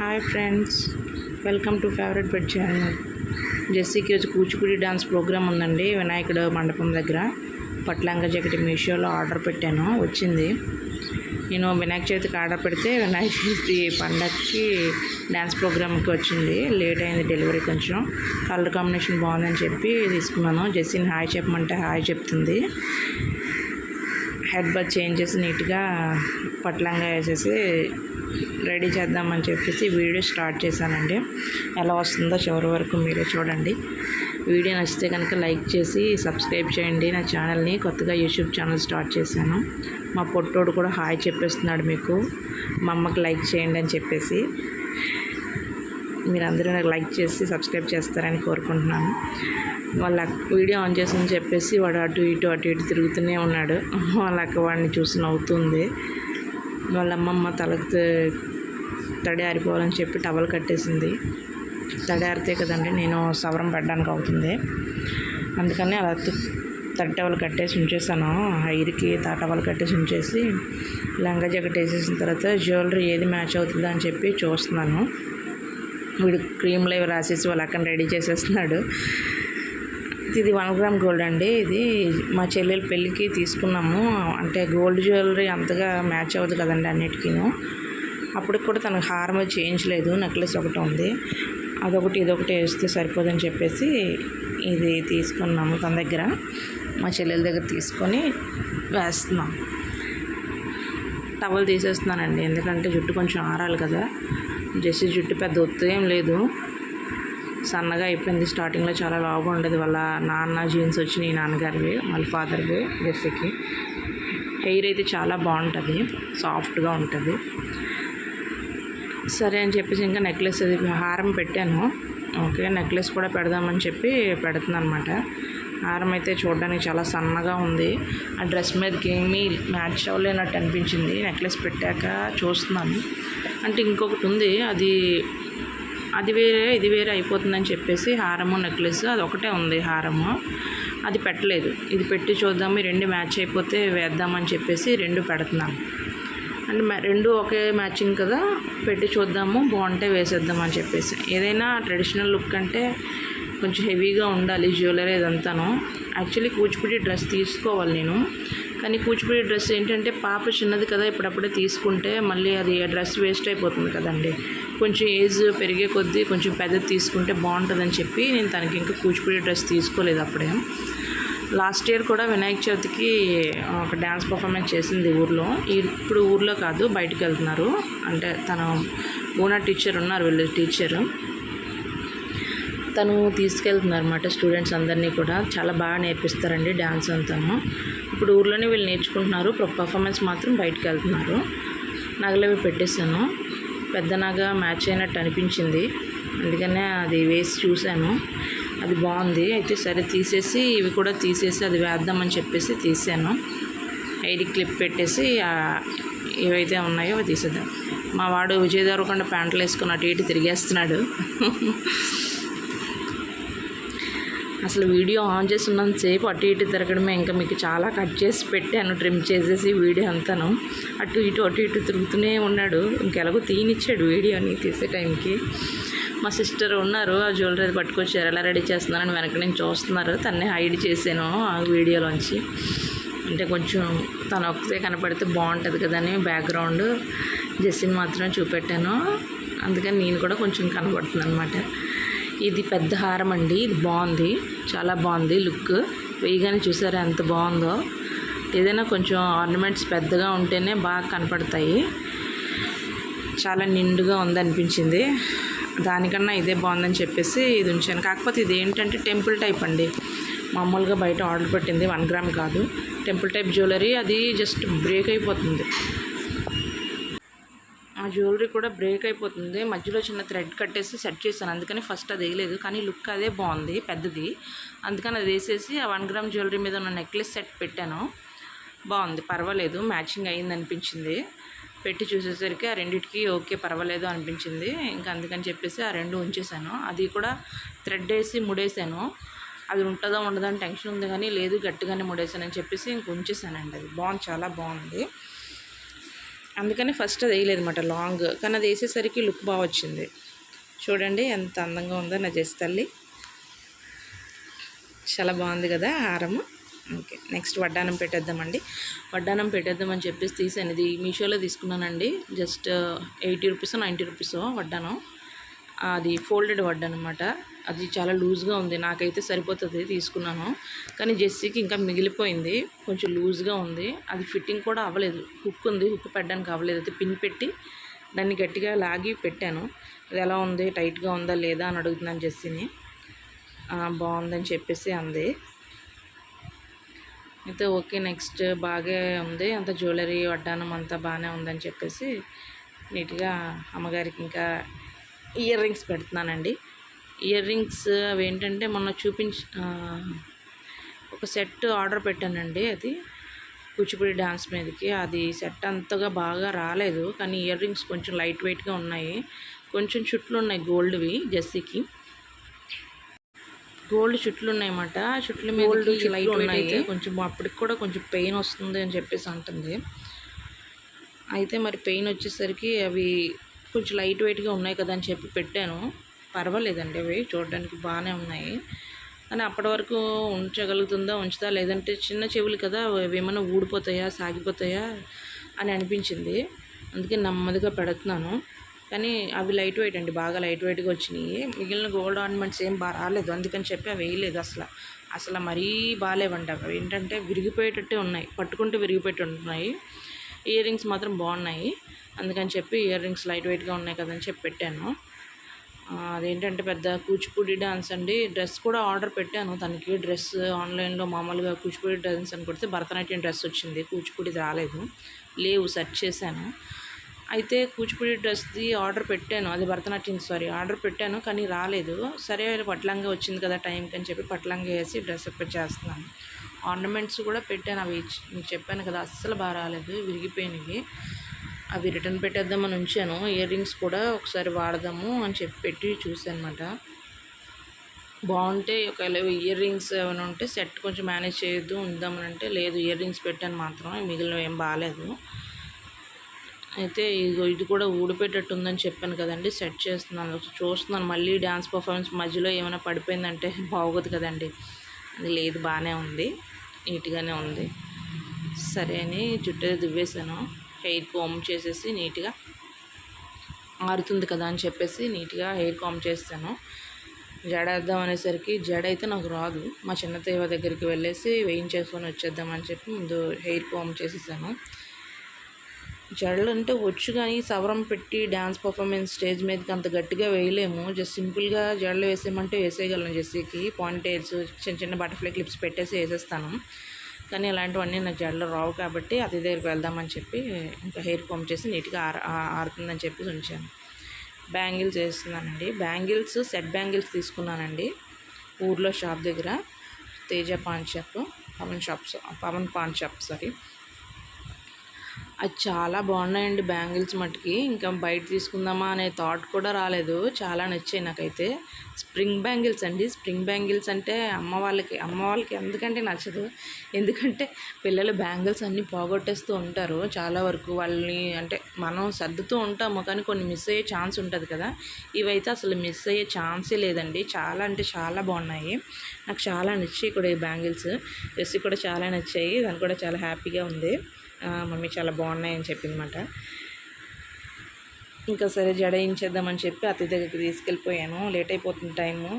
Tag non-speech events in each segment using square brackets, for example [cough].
Hi friends welcome to favourite bed channel జెస్సీకి వచ్చి Kuchipudi dance programme ఉందండి వినాయకుడు మండపం దగ్గర. పట్లంగా జాకెట్ మీషోలో ఆర్డర్ పెట్టాను వచ్చింది. నేను వినాయక చవితికి ఆర్డర్ పెడితే వినాయక చవితి పండగకి డ్యాన్స్ ప్రోగ్రామ్కి వచ్చింది. లేట్ అయింది డెలివరీ కొంచెం. కలర్ కాంబినేషన్ బాగుందని చెప్పి తీసుకున్నాను. జెస్సీని హాయ్ చెప్పమంటే హాయ్ చెప్తుంది. హెడ్ బట్ చేంజ్ చేసి నీట్గా పట్లంగా వేసేసి రెడీ చేద్దామని చెప్పేసి వీడియో స్టార్ట్ చేశానండి. ఎలా వస్తుందో చివరి వరకు మీరే చూడండి. వీడియో నచ్చితే కనుక లైక్ చేసి సబ్స్క్రైబ్ చేయండి. నా ఛానల్ని కొత్తగా యూట్యూబ్ ఛానల్ స్టార్ట్ చేశాను. మా పొట్టోడు కూడా హాయ్ చెప్పేస్తున్నాడు మీకు. మా అమ్మకి లైక్ చేయండి అని చెప్పేసి మీరందరూ నాకు లైక్ చేసి సబ్స్క్రైబ్ చేస్తారని కోరుకుంటున్నాను. వాళ్ళ వీడియో ఆన్ చేసి చెప్పేసి వాడు అటు ఇటు అటు ఇటు తిరుగుతూనే ఉన్నాడు. వాళ్ళ అక్క వాడిని చూసి నవ్వుతుంది. వాళ్ళ అమ్మమ్మ తలకు తడి ఆరిపోవాలని చెప్పి టవల్ కట్టేసింది. తడి ఆరితే కదండి నేను సవరం పెట్టడానికి అవుతుంది. అందుకని అలా తడి టవల్ కట్టేసి ఉంచేసాను. హైర్కి తా టవల్ కట్టేసి ఉంచేసి లంగా జాకెట్ వేసేసిన తర్వాత జ్యువెలరీ ఏది మ్యాచ్ అవుతుందా అని చెప్పి చూస్తున్నాను. వీడు క్రీమ్లు ఇవి రాసేసి వాళ్ళ అక్కడ రెడీ చేసేస్తున్నాడు. ఇది వన్ గ్రామ్ గోల్డ్ అండి. ఇది మా చెల్లెల పెళ్ళికి తీసుకున్నాము. అంటే గోల్డ్ జ్యువెలరీ అంతగా మ్యాచ్ అవ్వదు కదండి అన్నిటికీను. అప్పటికి కూడా తనకు హారం అది చేయించలేదు నెక్లెస్ ఒకటి ఉంది. అదొకటి ఇదొకటి వేస్తే సరిపోదని చెప్పేసి ఇది తీసుకున్నాము తన దగ్గర. మా చెల్లెల దగ్గర తీసుకొని వేస్తున్నాం. టవల్ తీసేస్తున్నానండి ఎందుకంటే జుట్టు కొంచెం ఆరాలి కదా. జస్ట్ జుట్టు పెద్ద ఒత్తు ఏం లేదు. సన్నగా అయిపోయింది. స్టార్టింగ్లో చాలా లావుగా ఉండేది వాళ్ళ నాన్న జీన్స్ వచ్చినాయి నాన్నగారివి వాళ్ళ ఫాదర్వి జెస్సీకి. హెయిర్ అయితే చాలా బాగుంటుంది సాఫ్ట్గా ఉంటుంది. సరే అని చెప్పేసి ఇంకా నెక్లెస్ అది హారం పెట్టాను. ఓకే నెక్లెస్ కూడా పెడదామని చెప్పి పెడుతున్నాను అనమాట హారం అయితే చూడడానికి చాలా సన్నగా ఉంది. ఆ డ్రెస్ మీదకి ఏమీ మ్యాచ్ అవ్వలేనట్టు అనిపించింది. నెక్లెస్ పెట్టాక చూస్తున్నాను. అంటే ఇంకొకటి ఉంది. అది అది వేరే ఇది వేరే అయిపోతుందని చెప్పేసి హారము నెక్లెస్ అది ఒకటే ఉంది హారము. అది పెట్టలేదు. ఇది పెట్టి చూద్దాము. రెండు మ్యాచ్ అయిపోతే వేద్దామని చెప్పేసి రెండు పెడుతున్నాను. అంటే రెండు ఒకే మ్యాచింగ్ కదా పెట్టి చూద్దాము బాగుంటే వేసేద్దాం అని చెప్పేసి. ఏదైనా ట్రెడిషనల్ లుక్ అంటే కొంచెం హెవీగా ఉండాలి జ్యువెలరీ ఇదంతాను. యాక్చువల్లీ కూచిపూడి డ్రెస్ తీసుకోవాలి నేను. కానీ కూచిపూడి డ్రెస్ ఏంటంటే పాప చిన్నది కదా ఇప్పుడప్పుడే తీసుకుంటే మళ్ళీ అది ఆ డ్రెస్ వేస్ట్ అయిపోతుంది కదండి. కొంచెం ఏజ్ పెరిగే కొద్దీ కొంచెం పెద్దది తీసుకుంటే బాగుంటుందని చెప్పి నేను తనకి ఇంకా కూచిపూడి డ్రెస్ తీసుకోలేదు అప్పుడే. లాస్ట్ ఇయర్ కూడా వినాయక చవితికి ఒక డ్యాన్స్ పర్ఫార్మెన్స్ చేసింది ఊర్లో. ఇప్పుడు ఊర్లో కాదు బయటకు వెళ్తున్నారు. అంటే తన ఓనర్ టీచర్ ఉన్నారు వీళ్ళు టీచర్. తను తీసుకెళ్తున్నారు అనమాట స్టూడెంట్స్ అందరినీ కూడా. చాలా బాగా నేర్పిస్తారండి డ్యాన్స్ అంతాను ఇప్పుడు ఊర్లోనే వీళ్ళు నేర్చుకుంటున్నారు. పర్ఫార్మెన్స్ మాత్రం బయటకు వెళ్తున్నారు. నగలవి పెట్టేశాను. పెద్ద నగ మ్యాచ్ అయినట్టు అనిపించింది. అందుకనే అది వేసి చూశాను. అది బాగుంది. అయితే సరే తీసేసి ఇవి కూడా తీసేసి అది వేద్దామని చెప్పేసి తీసాను. ఐడి క్లిప్ పెట్టేసి ఏవైతే ఉన్నాయో అవి తీసేద్దాం. మా వాడు విజయ్ ప్యాంట్లు వేసుకుని అటు ఇటు తిరిగేస్తున్నాడు. అసలు వీడియో ఆన్ చేసి ఉన్నంతసేపు అటు ఇటు తిరగడమే ఇంకా మీకు చాలా కట్ చేసి పెట్టాను ట్రిమ్ చేసేసి వీడియో అంతాను. అటు ఇటు అటు ఇటు తిరుగుతూనే ఉన్నాడు. ఇంకెలాగో తీనిచ్చాడు వీడియోని తీసే టైంకి. మా సిస్టర్ ఉన్నారు ఆ జ్యువెలరీ పట్టుకొచ్చారు. ఎలా రెడీ చేస్తున్నారని వెనక నుంచి చూస్తున్నారు. తన్నే హైడ్ చేశాను ఆ వీడియోలోంచి అంటే కొంచెం తను ఒక్కతే కనపడితే బాగుంటుంది కదని బ్యాక్గ్రౌండ్ జెస్సిని మాత్రం చూపెట్టాను. అందుకని నేను కూడా కొంచెం కనబడుతుంది అనమాట ఇది పెద్ద హారం అండి. ఇది బాగుంది. చాలా బాగుంది లుక్ వేయగానే చూసారా ఎంత బాగుందో. ఏదైనా కొంచెం ఆర్నమెంట్స్ పెద్దగా ఉంటేనే బాగా కనపడతాయి. చాలా నిండుగా ఉందనిపించింది. దానికన్నా ఇదే బాగుందని చెప్పేసి ఇది ఉంచాను. కాకపోతే ఇది ఏంటంటే టెంపుల్ టైప్ అండి. మామూలుగా బయట ఆర్డర్ పెట్టింది వన్ గ్రామ్ కాదు. టెంపుల్ టైప్ జ్యువెలరీ అది జస్ట్ బ్రేక్ అయిపోతుంది. ఆ జ్యువెలరీ కూడా బ్రేక్ అయిపోతుంది. మధ్యలో చిన్న థ్రెడ్ కట్టేసి సెట్ చేశాను. అందుకని ఫస్ట్ అది వేయలేదు. కానీ లుక్ అదే బాగుంది పెద్దది. అందుకని అది వేసేసి ఆ వన్ గ్రామ్ జ్యువెలరీ మీద ఉన్న నెక్లెస్ సెట్ పెట్టాను. బాగుంది పర్వాలేదు. మ్యాచింగ్ అయింది అనిపించింది పెట్టి చూసేసరికి ఆ రెండిటికి ఓకే పర్వాలేదు అనిపించింది. ఇంకా అందుకని చెప్పేసి ఆ రెండు ఉంచేసాను. అది కూడా థ్రెడ్ వేసి ముడేసాను. అది ఉంటుందో ఉండదో అని టెన్షన్ ఉంది కానీ లేదు గట్టిగానే ముడేసానని చెప్పేసి ఇంక ఉంచేసానండి అది. బాగుంది చాలా బాగుంది. అందుకని ఫస్ట్ అది వేయలేదన్నమాట లాంగ్. కానీ అది వేసేసరికి లుక్ బాగా వచ్చింది. చూడండి ఎంత అందంగా ఉందో నా జెస్ తల్లి. చాలా బాగుంది కదా హారము. ఓకే నెక్స్ట్ వడ్డానం పెట్టేద్దామండి. వడ్డానం పెట్టేద్దామని చెప్పేసి తీసాను ఇది మీషోలో తీసుకున్నానండి. Just eighty rupees ninety rupees వడ్డానం. అది ఫోల్డెడ్ వడ్డానం అనమాట అది చాలా లూజ్గా ఉంది. నాకైతే సరిపోతుంది తీసుకున్నాను. కానీ జెస్సీకి ఇంకా మిగిలిపోయింది. కొంచెం లూజ్గా ఉంది. అది ఫిట్టింగ్ కూడా అవ్వలేదు. హుక్ ఉంది. హుక్ పెట్టడానికి అవ్వలేదు. అయితే పిన్ పెట్టి దాన్ని గట్టిగా లాగి పెట్టాను. అది ఎలా ఉంది? టైట్గా ఉందా? లేదా? అని అడుగుతున్నాను జెస్సీని. బాగుందని చెప్పేసి అంది. అయితే ఓకే నెక్స్ట్ బాగా ఉంది. అంత జ్యువెలరీ వడ్డానం అంతా బాగానే ఉందని చెప్పేసి నీట్గా అమ్మగారికి ఇంకా ఇయర్ రింగ్స్ పెడుతున్నానండి. ఇయర్ రింగ్స్ అవి ఏంటంటే మొన్న చూపించ ఒక సెట్ ఆర్డర్ పెట్టానండి అది. కూచిపూడి డాన్స్ మీదకి. అది సెట్ అంతగా బాగా రాలేదు. కానీ ఇయర్ రింగ్స్ కొంచెం లైట్ వెయిట్గా ఉన్నాయి. కొంచెం చుట్లు ఉన్నాయి గోల్డ్వి జెస్సీకి గోల్డ్ చుట్లు ఉన్నాయన్నమాట చుట్ల మీద లైట్ ఉన్నాయి. కొంచెం అప్పటికి కూడా కొంచెం పెయిన్ వస్తుంది అని చెప్పేసి అంటుంది. అయితే మరి పెయిన్ వచ్చేసరికి అవి కొంచెం లైట్ వెయిట్గా ఉన్నాయి కదా అని చెప్పి పెట్టాను. పర్వాలేదండి అవి చూడడానికి బాగానే ఉన్నాయి. కానీ అప్పటి వరకు ఉంచగలుగుతుందా ఉంచుతా? లేదంటే చిన్న చెవులు కదా అవి ఏమైనా ఊడిపోతాయా సాగిపోతాయా అని అనిపించింది. అందుకే నెమ్మదిగా పెడుతున్నాను. కానీ అవి లైట్ వెయిట్ అండి బాగా లైట్ వెయిట్గా వచ్చినాయి. మిగిలిన గోల్డ్ ఆర్నమెంట్స్ ఏం బాగా రాలేదు. అందుకని చెప్పి అవి వేయలేదు అసలు. అసలు మరీ బాగాలేవండి అవి. ఏంటంటే విరిగిపోయేటట్టే ఉన్నాయి. పట్టుకుంటే విరిగిపోయేట్టు ఉన్నాయి ఇయర్ రింగ్స్ మాత్రం బాగున్నాయి. అందుకని చెప్పి ఇయర్ రింగ్స్ లైట్ వెయిట్గా ఉన్నాయి కదని చెప్పి పెట్టాను. అదేంటంటే పెద్ద కూచిపూడి డ్యాన్స్ అండి. డ్రెస్ కూడా ఆర్డర్ పెట్టాను. తనకి డ్రెస్ ఆన్లైన్లో మామూలుగా కూచిపూడి డ్యాన్స్ అని కొడితే భరతనాట్యం డ్రెస్ వచ్చింది. కూచిపూడి రాలేదు. లేవు సెర్చ్ చేశాను. అయితే కూచిపూడి డ్రెస్ది ఆర్డర్ పెట్టాను. అది భరతనాట్యం సారీ. ఆర్డర్ పెట్టాను కానీ రాలేదు. సరే పట్లంగా వచ్చింది కదా టైంకి అని చెప్పి పట్లంగా వేసి డ్రెస్ అప్ చేస్తున్నాను. ఆర్నమెంట్స్ కూడా పెట్టాను. అవి మీకు చెప్పాను కదా అస్సలు బాగా రాలేదు విరిగిపోయినవి. అవి రిటర్న్ పెట్టేద్దామని ఉంచాను. ఇయర్ రింగ్స్ కూడా ఒకసారి వాడదాము అని చెప్పి పెట్టి చూసాను అనమాట బాగుంటే ఒకవేళ ఇయర్ రింగ్స్ ఏమైనా ఉంటే సెట్ కొంచెం మేనేజ్ చేయొద్దు ఉందామని అంటే లేదు. ఇయర్ రింగ్స్ పెట్టాను మాత్రం. మిగిలినవి ఏం బాగాలేదు. అయితే ఇగో ఇది కూడా ఊడిపోయేటట్టు ఉందని చెప్పాను కదండి. సెట్ చేస్తున్నాను. చూస్తున్నాను. మళ్ళీ డ్యాన్స్ పర్ఫార్మెన్స్ మధ్యలో ఏమైనా పడిపోయిందంటే బాగోదు కదండి. అది లేదు బాగానే ఉంది. నీట్గానే ఉంది. సరే అని జుట్టు దువ్వేశాను. హెయిర్ కోమ్ చేసేసి నీట్గా ఆరుతుంది కదా అని చెప్పేసి నీట్గా హెయిర్ కామ్ చేస్తాను. జడ వేద్దాం అనేసరికి జడ అయితే నాకు రాదు. మా చిన్న తేవ దగ్గరికి వెళ్ళేసి వేయించేసుకొని వచ్చేద్దామని చెప్పి ముందు హెయిర్ కామ్ చేసేసాను. జడలు అంటే వచ్చు కానీ సవరం పెట్టి డ్యాన్స్ పర్ఫార్మెన్స్ స్టేజ్ మీదకి అంత గట్టిగా వేయలేము. జస్ట్ సింపుల్గా జడలు వేసేయమంటే వేసేయగలను జెస్సీకి. పాయింటేర్స్ చిన్న చిన్న బటర్ఫ్లై క్లిప్స్ పెట్టేసి వేసేస్తాను. కానీ అలాంటివన్నీ నాకు జడలు రావు కాబట్టి అతి దగ్గరికి వెళ్దామని చెప్పి ఇంకా హెయిర్ కామ్ చేసి నీట్గా ఆర ఆ- ఆరుతుందని చెప్పి ఉంచాను. బ్యాంగిల్స్ వేస్తున్నానండి. బ్యాంగిల్స్ సెట్ బ్యాంగిల్స్ తీసుకున్నానండి. ఊర్లో షాప్ దగ్గర. Teja paan shop. Pavan shops Pavan paan shop sorry. అది చాలా బాగున్నాయండి బ్యాంగిల్స్ మట్టుకి ఇంకా బయట తీసుకుందామా అనే థాట్ కూడా రాలేదు. చాలా నచ్చాయి నాకైతే. స్ప్రింగ్ బ్యాంగిల్స్ అండి. స్ప్రింగ్ బ్యాంగిల్స్ అంటే అమ్మ వాళ్ళకి అమ్మ వాళ్ళకి ఎందుకంటే నచ్చదు. ఎందుకంటే పిల్లలు బ్యాంగిల్స్ అన్నీ పోగొట్టేస్తూ ఉంటారు. చాలా వరకు వాళ్ళని అంటే మనం సర్దుతూ ఉంటాము కానీ కొన్ని మిస్ అయ్యే ఛాన్స్ ఉంటుంది కదా. ఇవైతే అసలు మిస్ అయ్యే ఛాన్సే లేదండి. చాలా అంటే చాలా బాగున్నాయి. నాకు చాలా నచ్చాయి కూడా ఈ బ్యాంగిల్స్. డ్రెస్ కూడా చాలా నచ్చాయి. దాని కూడా చాలా హ్యాపీగా ఉంది. మమ్మీ చాలా బాగున్నాయి అని చెప్పిందన్నమాట. ఇంకా సరే జడయించేద్దామని చెప్పి అతి దగ్గరికి తీసుకెళ్ళిపోయాను. లేట్ అయిపోతుంది టైము.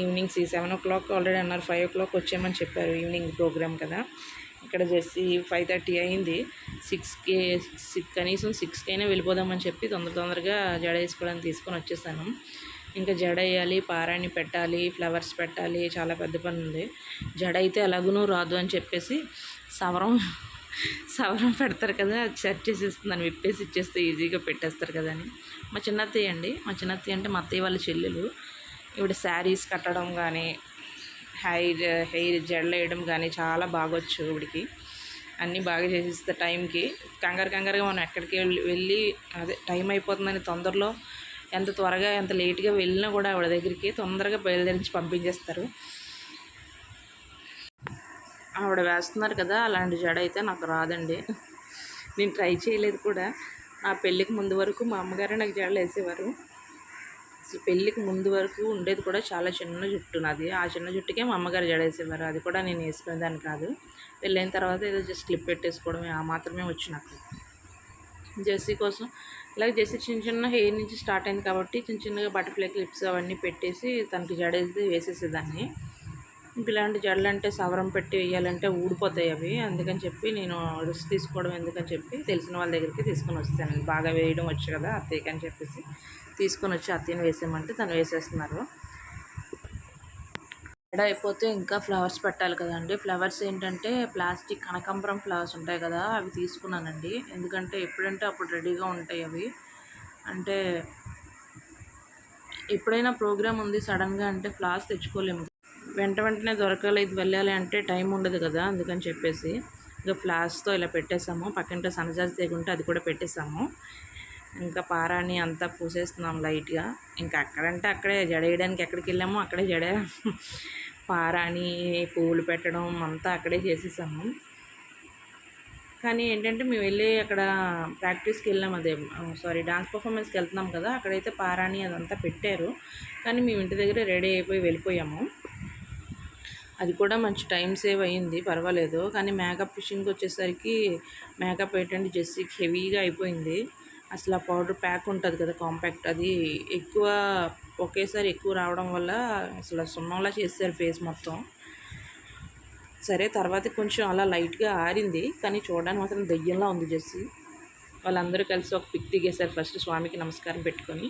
ఈవినింగ్ సి సెవెన్ ఓ క్లాక్ ఆల్రెడీ అన్నారు ఫైవ్ ఓ క్లాక్ వచ్చామని చెప్పారు ఈవినింగ్ ప్రోగ్రామ్ కదా. ఇక్కడ చేసి ఫైవ్ థర్టీ అయింది. సిక్స్కి సిక్స్ కనీసం సిక్స్కి అయినా వెళ్ళిపోదామని చెప్పి తొందర తొందరగా జడ వేసుకోవడానికి తీసుకొని వచ్చేసాను. ఇంకా జడ వేయాలి పారాణి పెట్టాలి ఫ్లవర్స్ పెట్టాలి చాలా పెద్ద పని ఉంది జడ అయితే ఎలాగునూ రాదు అని చెప్పేసి సవరం సవరం పెడతారు కదా సెట్ చేసేస్తున్నాను విప్పేసి ఇచ్చేస్తే ఈజీగా పెట్టేస్తారు కదా అని. మా చిన్నత్తయ్య అండి మా చిన్నత్తయ్య అంటే మా అత్తయ్య వాళ్ళ చెల్లెలు. ఇవిడ శారీస్ కట్టడం కానీ హెయిర్ హెయిర్ జడలు వేయడం కానీ చాలా బాగొచ్చు ఇవిడికి అన్నీ బాగా చేసేస్తే టైంకి. కంగారు కంగారుగా మనం ఎక్కడికి వెళ్ళి వెళ్ళి అదే టైం అయిపోతుందని తొందరలో ఎంత త్వరగా ఎంత లేట్గా వెళ్ళినా కూడా ఆవిడ దగ్గరికి తొందరగా బయలుదేరించి పంపించేస్తారు. ఆవిడ వేస్తున్నారు కదా అలాంటి జడ అయితే నాకు రాదండి. నేను ట్రై చేయలేదు కూడా. నా పెళ్ళికి ముందు వరకు మా అమ్మగారే నాకు జడలు వేసేవారు. అసలు పెళ్ళికి ముందు వరకు ఉండేది కూడా చాలా చిన్న జుట్టు నాది. ఆ చిన్న జుట్టుకే మా అమ్మగారు జడేసేవారు అది కూడా నేను వేసుకునేదాన్ని కాదు. పెళ్ళైన తర్వాత ఏదో జస్ట్ క్లిప్ పెట్టేసుకోవడమే ఆ మాత్రమే వచ్చి నాకు. జెర్సీ కోసం ఇలాగ జెర్సీ చిన్న చిన్న హెయిర్ నుంచి స్టార్ట్ అయింది కాబట్టి చిన్న చిన్నగా బటర్ఫ్లై క్లిప్స్ అవన్నీ పెట్టేసి తనకి జడేసి వేసేసేదాన్ని. ఇంకా ఇలాంటి జడలు అంటే సవరం పెట్టి వేయాలంటే ఊడిపోతాయి అవి. అందుకని చెప్పి నేను రిస్క్ తీసుకోవడం ఎందుకని చెప్పి తెలిసిన వాళ్ళ దగ్గరికి తీసుకొని వస్తాను బాగా వేయడం వచ్చు కదా అత్తయ్యకి అని చెప్పేసి తీసుకొని వచ్చి అత్తయ్యని వేసేయమంటే తను వేసేస్తున్నారు. ఎడ అయిపోతే ఇంకా ఫ్లవర్స్ పెట్టాలి కదండి. ఫ్లవర్స్ ఏంటంటే ప్లాస్టిక్ కనకాంబరం ఫ్లవర్స్ ఉంటాయి కదా అవి తీసుకున్నానండి. ఎందుకంటే ఎప్పుడంటే అప్పుడు రెడీగా ఉంటాయి అవి. అంటే ఎప్పుడైనా ప్రోగ్రామ్ ఉంది సడన్గా అంటే ఫ్లవర్స్ తెచ్చుకోలేము. వెంట వెంటనే దొరకాలి ఇది వెళ్ళాలి అంటే టైం ఉండదు కదా అందుకని చెప్పేసి ఇంకా ఫ్లాస్తో ఇలా పెట్టేసాము. పక్కింట సన్నజాజి తెగుంటే అది కూడా పెట్టేసాము. ఇంకా పారాని అంతా పూసేస్తున్నాం లైట్గా. ఇంకా అక్కడంటే అక్కడే జడేయడానికి ఎక్కడికి వెళ్ళామో అక్కడే జడ [laughs] పారాని పువ్వులు పెట్టడం అంతా అక్కడే చేసేసాము. కానీ ఏంటంటే మేము వెళ్ళి అక్కడ ప్రాక్టీస్కి వెళ్ళాం అదే సారీ డాన్స్ పర్ఫార్మెన్స్కి వెళ్తున్నాం కదా అక్కడైతే పారాని అదంతా పెట్టారు. కానీ మేము ఇంటి దగ్గర రెడీ అయిపోయి వెళ్ళిపోయాము. అది కూడా మంచి టైం సేవ్ అయ్యింది పర్వాలేదు. కానీ మేకప్ ఫిషింగ్కి వచ్చేసరికి మేకప్ ఏంటంటే జెస్సీకి హెవీగా అయిపోయింది. అసలు ఆ పౌడర్ ప్యాక్ ఉంటుంది కదా కాంపాక్ట్ అది ఎక్కువ ఒకేసారి ఎక్కువ రావడం వల్ల అసలు సున్నంలా చేస్తారు ఫేస్ మొత్తం. సరే తర్వాత కొంచెం అలా లైట్గా ఆరింది కానీ చూడడానికి మాత్రం దెయ్యంలా ఉంది జెస్సీ వాళ్ళందరూ కలిసి ఒక పిక్ దిగేశారు ఫస్ట్ స్వామికి నమస్కారం పెట్టుకొని.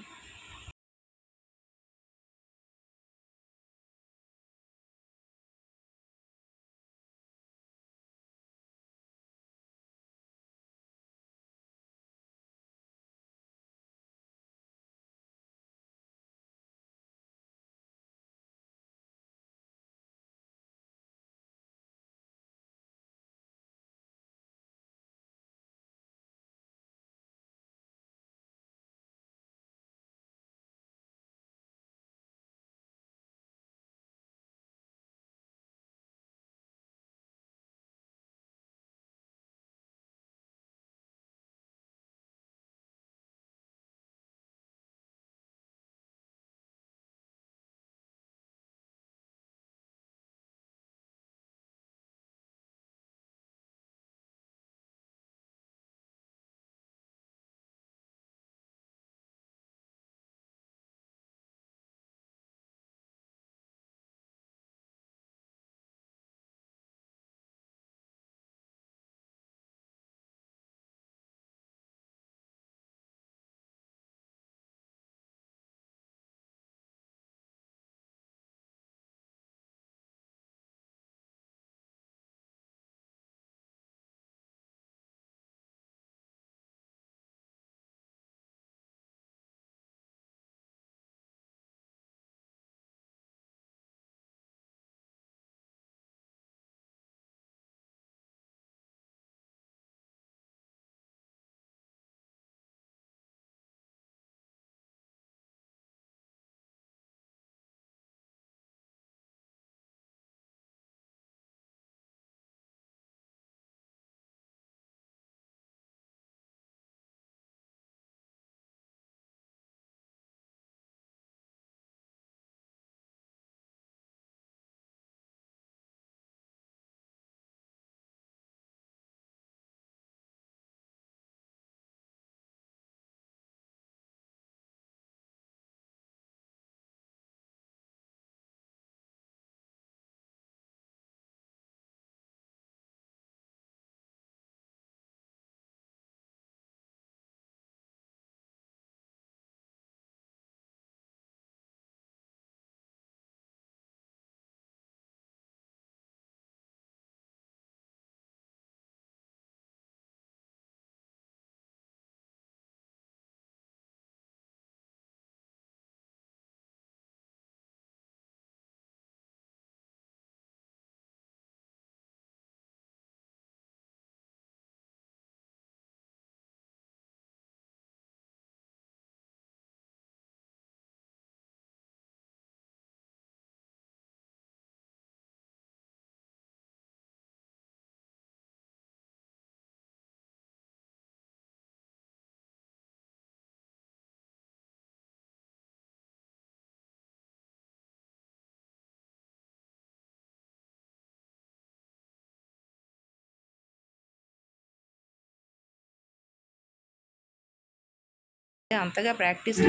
అంతగా ప్రాక్టీస్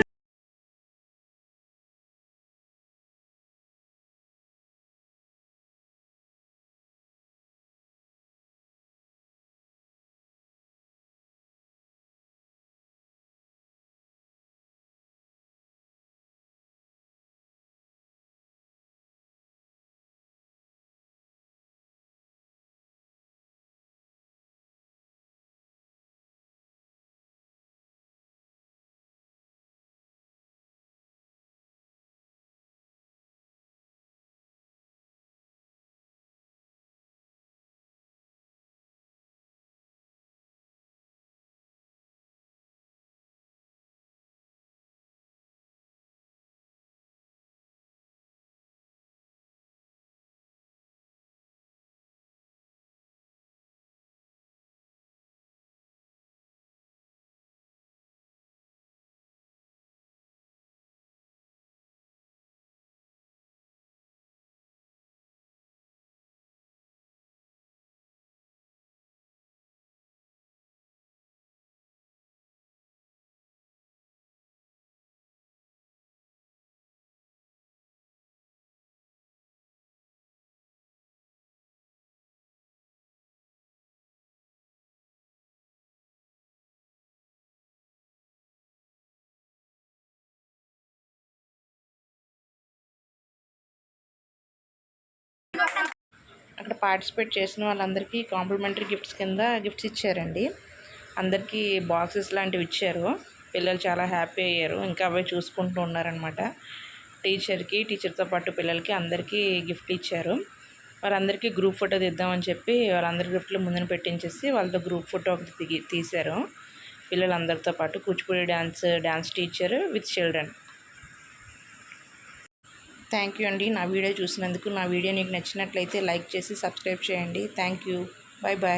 అక్కడ పార్టిసిపేట్ చేసిన వాళ్ళందరికీ కాంప్లిమెంటరీ గిఫ్ట్స్ కింద గిఫ్ట్స్ ఇచ్చారండి. అందరికీ బాక్సెస్ లాంటివి ఇచ్చారు. పిల్లలు చాలా హ్యాపీ అయ్యారు. ఇంకా అవే చూసుకుంటూ ఉన్నారనమాట టీచర్కి టీచర్తో పాటు పిల్లలకి అందరికీ గిఫ్ట్ ఇచ్చారు. వాళ్ళందరికీ గ్రూప్ ఫోటో తీద్దామని చెప్పి వాళ్ళందరి గిఫ్ట్లు ముందున పెట్టించేసి వాళ్ళతో గ్రూప్ ఫోటో ఒకటి తీశారు. పిల్లలందరితో పాటు Kuchipudi dance dance teacher with children. Thank you అండి నా వీడియో చూసినందుకు. నా వీడియో నీకు నచ్చినట్లయితే లైక్ చేసి సబ్స్క్రైబ్ చేయండి. Thank you. Bye bye